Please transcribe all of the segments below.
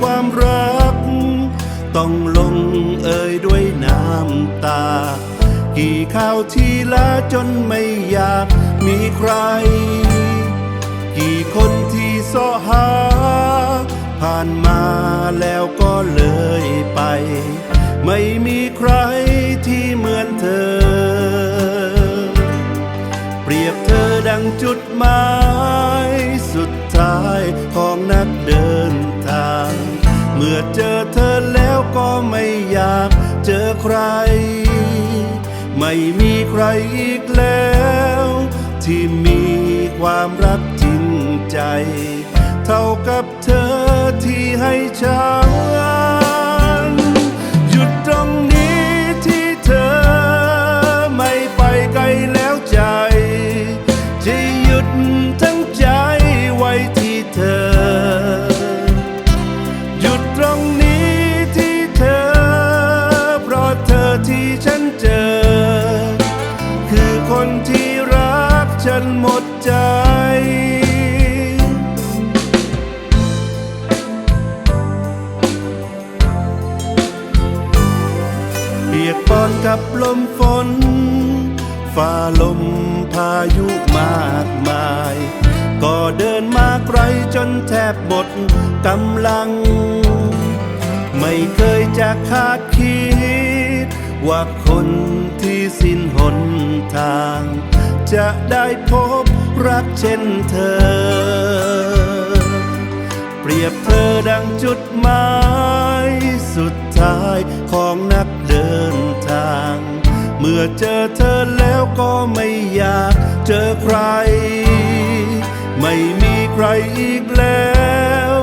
ความรัก ต้องลงเอ่ยด้วยน้ำตา กี่ข้าวที่ลาจนไม่อยากมีใคร กี่คนที่สอหา ผ่านมาแล้วก็เลยไป ไม่มีใครที่เหมือนเธอ เปรียบเธอดังจุดหมาย สุดท้ายของนักเดิน เมื่อเจอเธอแล้วก็ไม่อยากเจอใคร ไม่มีใครอีกแล้ว ที่มีความรักจริงใจ เท่ากับเธอที่ให้ฉัน เปียกปอนกับลมฝนฟ้าลมพายุมากมาย ก็เดินมาไกลจนแทบหมดกำลัง ไม่เคยจะคาดคิด ว่าคนที่สิ้นหนทาง จะได้พบรักเช่นเธอ เปรียบเธอดังจุดหมาย เมื่อเจอเธอแล้วก็ไม่อยากเจอใคร ไม่มีใครอีกแล้ว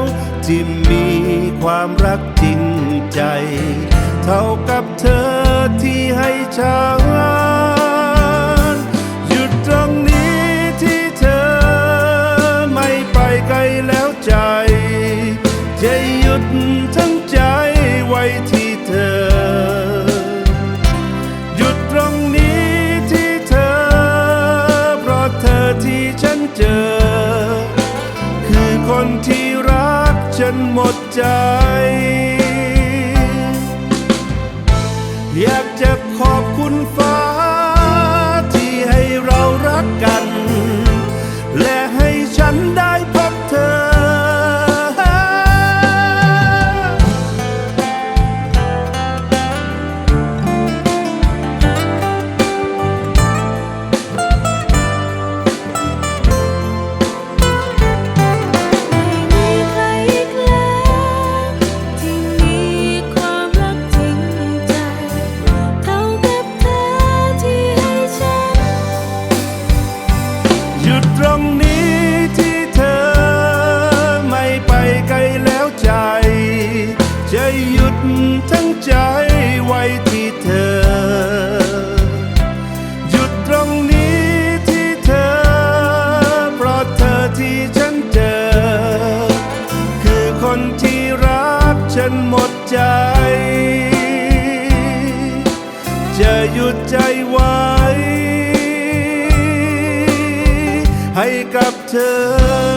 ที่มีความรักจริงใจ เท่ากับเธอที่ให้ฉันหยุดตรงนี้ที่เธอ ไม่ไปไกลแล้วใจ จะหยุดทั้งใจไว้ที่ หมดใจ อยากจะขอบคุณฟ้าที่ให้เรารักกัน นี้ที่เธอไม่ไปไกลแล้วใจ จะหยุดทั้งใจไว้ที่เธอ หยุดตรงนี้ที่เธอ เพราะเธอที่ฉันเจอ คือคนที่รักฉันหมดใจ จะหยุดใจไว้ ให้กับเธอ